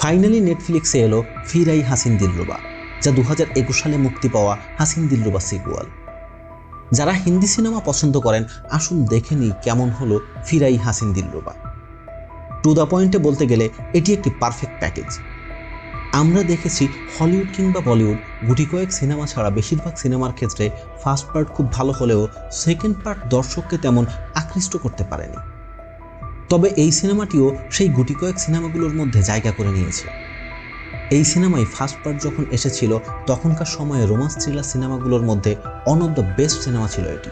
Finally নেটফ্লিক্সে এলো ফিরাই হাসিন দিলরুবা, যা দু হাজার একুশ সালে মুক্তি পাওয়া হাসিন দিলরুবা সিকুয়াল যারা হিন্দি সিনেমা পছন্দ করেন, আসুন দেখে নিই কেমন হলো ফিরাই হাসিন দিলরুবা। টু দ্য পয়েন্টে বলতে গেলে, এটি একটি পারফেক্ট প্যাকেজ আমরা দেখেছি হলিউড কিংবা বলিউড, গুটি কয়েক সিনেমা ছাড়া বেশিরভাগ সিনেমার ক্ষেত্রে ফার্স্ট পার্ট খুব ভালো হলেও সেকেন্ড পার্ট দর্শককে তেমন আকৃষ্ট করতে পারেনি। তবে এই সিনেমাটিও সেই গুটি কয়েক সিনেমাগুলোর মধ্যে জায়গা করে নিয়েছে। এই সিনেমায় ফার্স্ট পার্ট যখন এসেছিল, তখনকার সময়ে রোমান্স থ্রিলার সিনেমাগুলোর মধ্যে one of the best cinema ছিল এটি।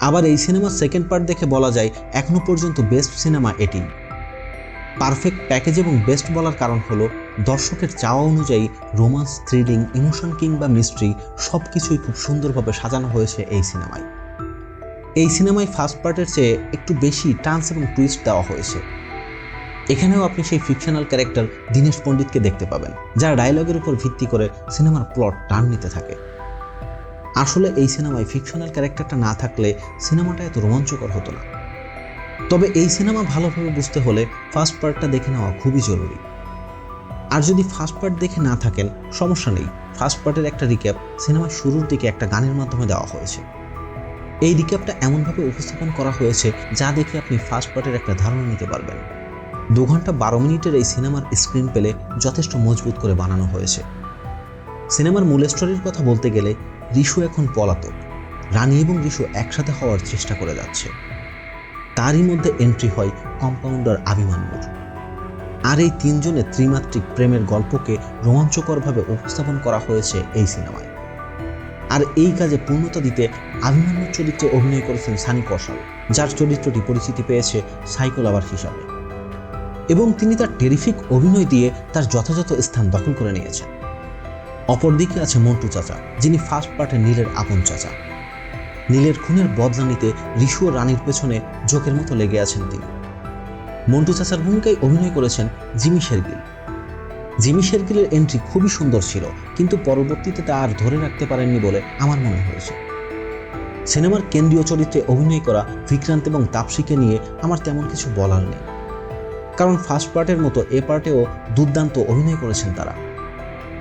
আবার এই সিনেমার সেকেন্ড পার্ট দেখে বলা যায় এখনও পর্যন্ত বেস্ট সিনেমা এটি। পারফেক্ট প্যাকেজ এবং বেস্ট বলার কারণ হলো, দর্শকের চাওয়া অনুযায়ী রোমান্স থ্রিলিং ইমোশন কিংবা মিস্ট্রি সব কিছুই খুব সুন্দরভাবে সাজানো হয়েছে এই সিনেমায়। এই সিনেমায় ফার্স্ট পার্টের চেয়ে একটু বেশি টান্স এবং টুইস্ট দেওয়া হয়েছে। এখানেও আপনি সেই ফিকশনাল ক্যারেক্টার দীনেশ পণ্ডিতকে দেখতে পাবেন, যার ডায়লগের উপর ভিত্তি করে সিনেমার প্লট টার্ন নিতে থাকে। আসলে এই সিনেমায় ফিকশনাল ক্যারেক্টারটা না থাকলে সিনেমাটা এত রোমাঞ্চকর হতো না। তবে এই সিনেমা ভালোভাবে বুঝতে হলে ফার্স্ট পার্টটা দেখে নেওয়া খুবই জরুরি। আর যদি ফার্স্ট পার্ট দেখে না থাকেন, সমস্যা নেই। ফার্স্ট পার্টের একটা রিক্যাপ সিনেমার শুরুর দিকে একটা গানের মাধ্যমে দেওয়া হয়েছে। এই রিক্যাপটা এমনভাবে উপস্থাপন করা হয়েছে যা দেখে আপনি ফার্স্ট পার্টের একটা ধারণা নিতে পারবেন। দু ঘণ্টা বারো মিনিটের এই সিনেমার স্ক্রিন পেলে যথেষ্ট মজবুত করে বানানো হয়েছে। সিনেমার মূল স্টোরির কথা বলতে গেলে রিশু এখন পলাতক। রানী এবং রিশু একসাথে হওয়ার চেষ্টা করে যাচ্ছে। তারই মধ্যে এন্ট্রি হয় কম্পাউন্ডার আভিমান্যুর আর এই তিনজনের ত্রিমাত্রিক প্রেমের গল্পকে রোমাঞ্চকরভাবে উপস্থাপন করা হয়েছে এই সিনেমায়। আর এই কাজে পূর্ণতা দিতে আভিমান্যুর চরিত্রে অভিনয় করেছেন সানি কৌশল, যার চরিত্রটি পরিচিতি পেয়েছে সাইকো লাভার হিসাবে। এবং তিনি তার টেরিফিক অভিনয় দিয়ে তার যথাযথ স্থান দখল করে নিয়েছেন। অপরদিকে আছে মন্টু চাচা, যিনি ফার্স্ট পার্টে নীলের আপন চাচা। নীলের খুনের বদলা নিতে ঋষু ও রানীর পেছনে জোকের মতো লেগে আছেন তিনি। মন্টু চাচার ভূমিকায় অভিনয় করেছেন জিমি শেরগিল। জিমি শেরগিলের এন্ট্রি খুবই সুন্দর ছিল, কিন্তু পরবর্তীতে তা আর ধরে রাখতে পারেননি বলে আমার মনে হয়েছে। সিনেমার কেন্দ্রীয় চরিত্রে অভিনয় করা বিক্রান্ত এবং তাপসীকে নিয়ে আমার তেমন কিছু বলার নেই। কারণ ফার্স্ট পার্টের মতো এ পার্টেও দুর্দান্ত অভিনয় করেছেন তারা।